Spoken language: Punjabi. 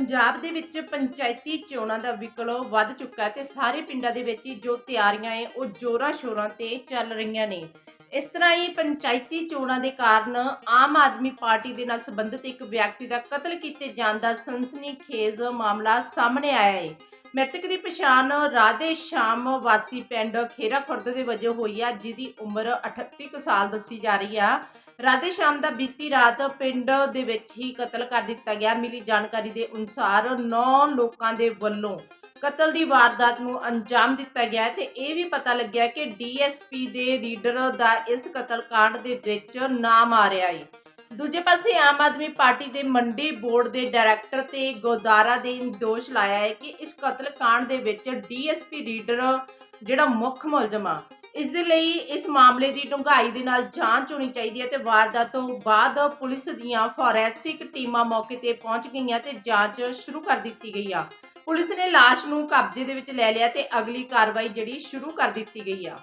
ਪੰਜਾਬ ਦੇ ਵਿੱਚ ਪੰਚਾਇਤੀ ਚੋਣਾਂ ਦਾ ਵਿਕਲ ਵੱਧ ਚੁੱਕਾ ਹੈ ਤੇ ਸਾਰੇ ਪਿੰਡਾਂ ਦੇ ਵਿੱਚ ਜੋ ਤਿਆਰੀਆਂ ਹੈ, ਉਹ ਜ਼ੋਰਾਂ ਸ਼ੋਰਾਂ ਤੇ ਚੱਲ ਰਹੀਆਂ ਨੇ। ਇਸ ਤਰ੍ਹਾਂ ਹੀ ਪੰਚਾਇਤੀ ਚੋਣਾਂ ਦੇ ਕਾਰਨ ਆਮ ਆਦਮੀ ਪਾਰਟੀ ਦੇ ਨਾਲ ਸੰਬੰਧਿਤ ਇੱਕ ਵਿਅਕਤੀ ਦਾ ਕਤਲ ਕੀਤੇ ਜਾਣ ਦਾ ਸਨਸਨੀਖੇਜ਼ ਮਾਮਲਾ ਸਾਹਮਣੇ ਆਇਆ ਹੈ। ਮ੍ਰਿਤਕ ਦੀ ਪਛਾਣ ਰਾਧੇ ਸ਼ਾਮ ਵਾਸੀ ਪਿੰਡ ਖੇਰਾ ਖੁਰਦ ਦੇ ਵਜੋਂ ਹੋਈ ਆ, ਜਿਹਦੀ ਉਮਰ 38 ਕੁ ਸਾਲ ਦੱਸੀ ਜਾ ਰਹੀ ਆ। ਰਾਧੇ ਸ਼ਾਮ ਦਾ ਬੀਤੀ ਰਾਤ ਪਿੰਡ ਦੇ ਵਿੱਚ ਹੀ ਕਤਲ ਕਰ ਦਿੱਤਾ ਗਿਆ। ਮਿਲੀ ਜਾਣਕਾਰੀ ਦੇ ਅਨੁਸਾਰ ਨੌ ਲੋਕਾਂ ਦੇ ਵੱਲੋਂ ਕਤਲ ਦੀ ਵਾਰਦਾਤ ਨੂੰ ਅੰਜਾਮ ਦਿੱਤਾ ਗਿਆ ਤੇ ਇਹ ਵੀ ਪਤਾ ਲੱਗਿਆ ਕਿ ਡੀਐਸਪੀ ਦੇ ਰੀਡਰ ਦਾ ਇਸ ਕਤਲ ਕਾਂਡ ਦੇ ਵਿੱਚ ਨਾਮ ਆ ਰਿਹਾ ਹੈ। ਦੂਜੇ ਪਾਸੇ ਆਮ ਆਦਮੀ ਪਾਰਟੀ ਦੇ ਮੰਡੀ ਬੋਰਡ ਦੇ ਡਾਇਰੈਕਟਰ ਤੇ ਗੋਦਾਰਾ ਦੇ ਦੋਸ਼ ਲਾਇਆ ਹੈ ਕਿ ਇਸ ਕਤਲ ਕਾਂਡ ਦੇ ਵਿੱਚ ਡੀਐਸਪੀ ਰੀਡਰ ਜਿਹੜਾ ਮੁੱਖ ਮੁਲਜ਼ਮ ਆ ਇਸ ਦੇ ਲਈ ਇਸ ਮਾਮਲੇ ਦੀ ਡੂੰਘਾਈ ਦੇ ਨਾਲ ਜਾਂਚ ਹੋਣੀ ਚਾਹੀਦੀ ਹੈ ਤੇ ਵਾਰਦਾਤ ਤੋਂ ਬਾਅਦ ਪੁਲਿਸ ਦੀਆਂ ਫੋਰੈਂਸਿਕ ਟੀਮਾਂ ਮੌਕੇ ਤੇ ਪਹੁੰਚ ਗਈਆਂ ਤੇ ਜਾਂਚ ਸ਼ੁਰੂ ਕਰ ਦਿੱਤੀ ਗਈ ਆ। ਪੁਲਿਸ ਨੇ ਲਾਸ਼ ਨੂੰ ਕਬਜ਼ੇ ਦੇ ਵਿੱਚ ਲੈ ਲਿਆ ਤੇ ਅਗਲੀ ਕਾਰਵਾਈ ਜਿਹੜੀ ਸ਼ੁਰੂ ਕਰ ਦਿੱਤੀ ਗਈ ਆ।